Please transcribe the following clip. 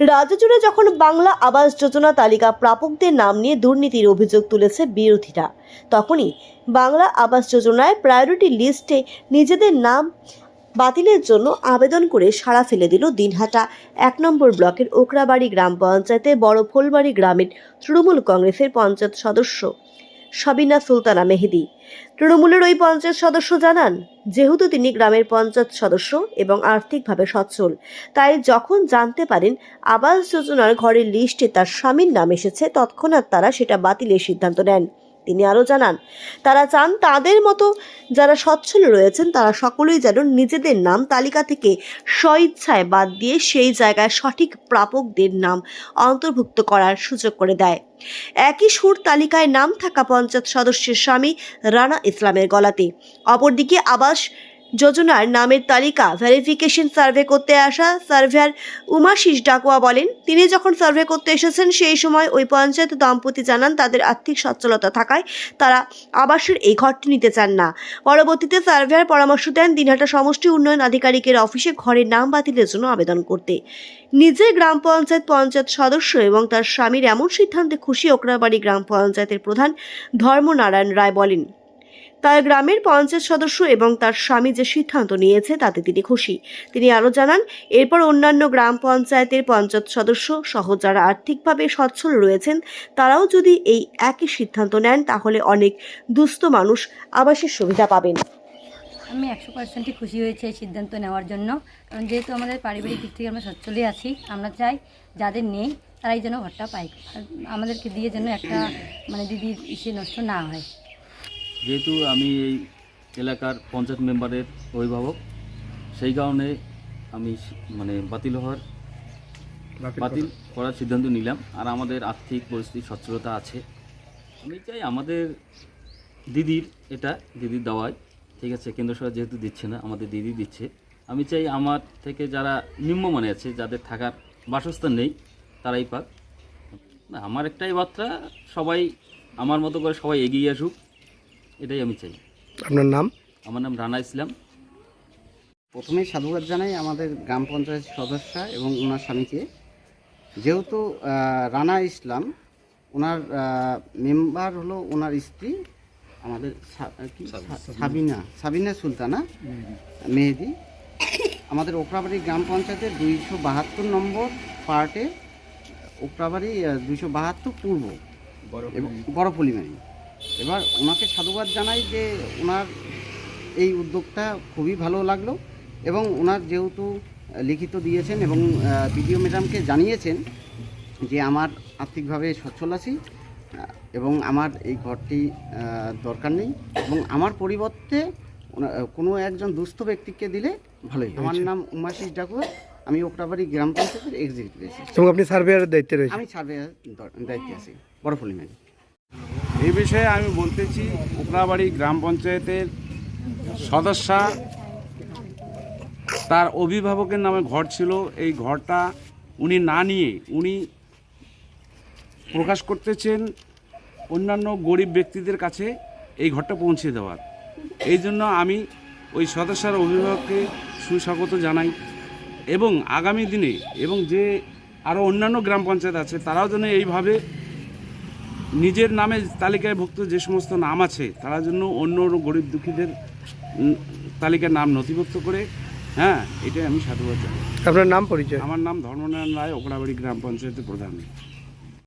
রাজ্য জুড়ে যখন বাংলা আবাস যোজনা তালিকা প্রাপকদের নাম নিয়ে দুর্নীতির অভিযোগ তুলেছে বিরোধীরা, তখনই বাংলা আবাস যোজনায় প্রায়োরিটি লিস্টে নিজেদের নাম বাতিলের জন্য আবেদন করে সাড়া ফেলে দিল দিনহাটা। এক নম্বর ব্লকের ওকরাবাড়ি গ্রাম পঞ্চায়েতে বড় ফুলবাড়ি গ্রামের তৃণমূল কংগ্রেসের পঞ্চায়েত সদস্য। সাবিনা সুলতানা মেহেদি। তৃণমূলের ওই পঞ্চায়েত সদস্য জানান, যেহেতু তিনি গ্রামের পঞ্চায়েত সদস্য এবং আর্থিকভাবে সচ্ছল, তাই যখন জানতে পারেন আবাস যোজনার ঘরের লিস্টে তার স্বামীর নাম এসেছে, তৎক্ষণাৎ তারা সেটা বাতিলের সিদ্ধান্ত নেন। তিনি আরও জানান, তারা চান তাদের মতো যারা সচ্ছল রয়েছেন, তারা সকলেই যেন নিজেদের নাম তালিকা থেকে স্বইচ্ছায় বাদ দিয়ে সেই জায়গায় সঠিক প্রাপকদের নাম অন্তর্ভুক্ত করার সুযোগ করে দেয়। একই সুর তালিকায় নাম থাকা পঞ্চায়েত সদস্যের স্বামী রানা ইসলামের গলাতে। অপরদিকে আবাস যোজনার নামের তালিকা ভেরিফিকেশন সার্ভে করতে আসা সার্ভেয়ার উমাশিস ডাকুয়া বলেন, তিনি যখন সার্ভে করতে এসেছেন, সেই সময় ওই পঞ্চায়েত দম্পতি জানান তাদের আর্থিক সচ্ছলতা থাকায় তারা আবাসের এই ঘরটি নিতে চান না। পরবর্তীতে সার্ভেয়ার পরামর্শ দেন, দিনহাটা সমষ্টি উন্নয়ন আধিকারিকের অফিসে ঘরের নাম বাতিলের জন্য আবেদন করতে। নিজের গ্রাম পঞ্চায়েত পঞ্চায়েত সদস্য এবং তার স্বামীর এমন সিদ্ধান্তে খুশি ওকরাবাড়ি গ্রাম পঞ্চায়েতের প্রধান ধর্মনারায়ণ রায় বলেন তার গ্রামের পঞ্চায়েত সদস্য এবং তার স্বামী যে সিদ্ধান্ত নিয়েছে, তাতে তিনি খুশি। তিনি আরও জানান, এরপর অন্যান্য গ্রাম পঞ্চায়েতের পঞ্চায়েত সদস্য সহ যারা আর্থিকভাবে সচ্ছল রয়েছেন, তারাও যদি এই একই সিদ্ধান্ত নেন, তাহলে অনেক দুস্থ মানুষ আবাসের সুবিধা পাবেন। আমি একশো পার্সেন্টই খুশি হয়েছে এই সিদ্ধান্ত নেওয়ার জন্য। কারণ যেহেতু আমাদের পারিবারিক দিক থেকে আমরা সচ্ছলই আছি, আমরা চাই যাদের নেই, তারাই যেন ঘরটা আর আমাদেরকে দিয়ে যেন একটা মানে দিদির ইসে নষ্ট না হয়। যেহেতু আমি এই এলাকার পঞ্চায়েত মেম্বারের অভিভাবক সেই কারণে আমি মানে বাতিল হওয়ার বাতিল করার সিদ্ধান্ত নিলাম। আর আমাদের আর্থিক পরিস্থিতি সচ্ছলতা আছে। আমি চাই আমাদের দিদির এটা দিদির দাওয়ায় ঠিক আছে কেন্দ্র সরকার যেহেতু দিচ্ছে না আমাদের দিদি দিচ্ছে। আমি চাই আমার থেকে যারা নিম্নমানে আছে যাদের থাকার বাসস্থান নেই তারাই পাক। না আমার একটাই বার্তা সবাই আমার মতো করে সবাই এগিয়ে আসুক। এটাই আমি চাই। আপনার নাম? আমার নাম রানা ইসলাম। প্রথমেই সাধুবাদ জানাই আমাদের গ্রাম পঞ্চায়েত সদস্য এবং ওনার স্বামীকে। যেহেতু রানা ইসলাম ওনার মেম্বার হলো ওনার স্ত্রী আমাদের সা- সাবিনা। সাবিনা। সুলতানা মেহেদি। আমাদের ওকরাবাড়ি গ্রাম পঞ্চায়েতের দুইশো বাহাত্তর নম্বর পার্টে ওকরাবাড়ি দুইশো বাহাত্তর পূর্ব এবং বড়। পলিমারি এবার ওনাকে সাধুবাদ জানাই যে ওনার এই উদ্যোগটা খুবই ভালো লাগল এবং ওনার যেহেতু লিখিত দিয়েছেন এবং বিডিও ম্যাডামকে জানিয়েছেন যে আমার আর্থিকভাবে সচ্ছল আছি এবং আমার এই ঘরটি দরকার নেই এবং আমার পরিবর্তে কোনো একজন দুস্থ ব্যক্তিকে দিলে ভালোই আমার নাম উমাশিস ডাকুয়া আমি ওকরাবাড়ি গ্রাম পঞ্চায়েতের এক্সিকিউটিভ এবং আপনি সার্ভেয়ারের দায়িত্বে রয়েছে আমি সার্ভে দায়িত্বে আছি বড় পলিমারি এই বিষয়ে আমি বলতেছি, উপরাবাড়ি গ্রাম পঞ্চায়েতের সদস্যা তার অভিভাবকের নামে ঘর ছিল। এই ঘরটা উনি না নিয়ে উনি প্রকাশ করতেছেন অন্যান্য গরিব ব্যক্তিদের কাছে এই ঘরটা পৌঁছে দেওয়ার। এই জন্য আমি ওই সদস্যার অভিভাবককে সুস্বাগত জানাই এবং আগামী দিনে এবং যে আরও অন্যান্য গ্রাম পঞ্চায়েত আছে, তারাও যেন এইভাবে নিজের নামে তালিকায় ভুক্ত যে সমস্ত নাম আছে তারা জন্য অন্য অন্য গরিব দুঃখীদের তালিকার নাম নথিভুক্ত করে হ্যাঁ এটাই আমি সাধুবাদ জানাই। আপনার নাম পরিচয়? আমার নাম ধর্মনারায়ণ রায় ওকড়াবাড়ি গ্রাম পঞ্চায়েতের প্রধান।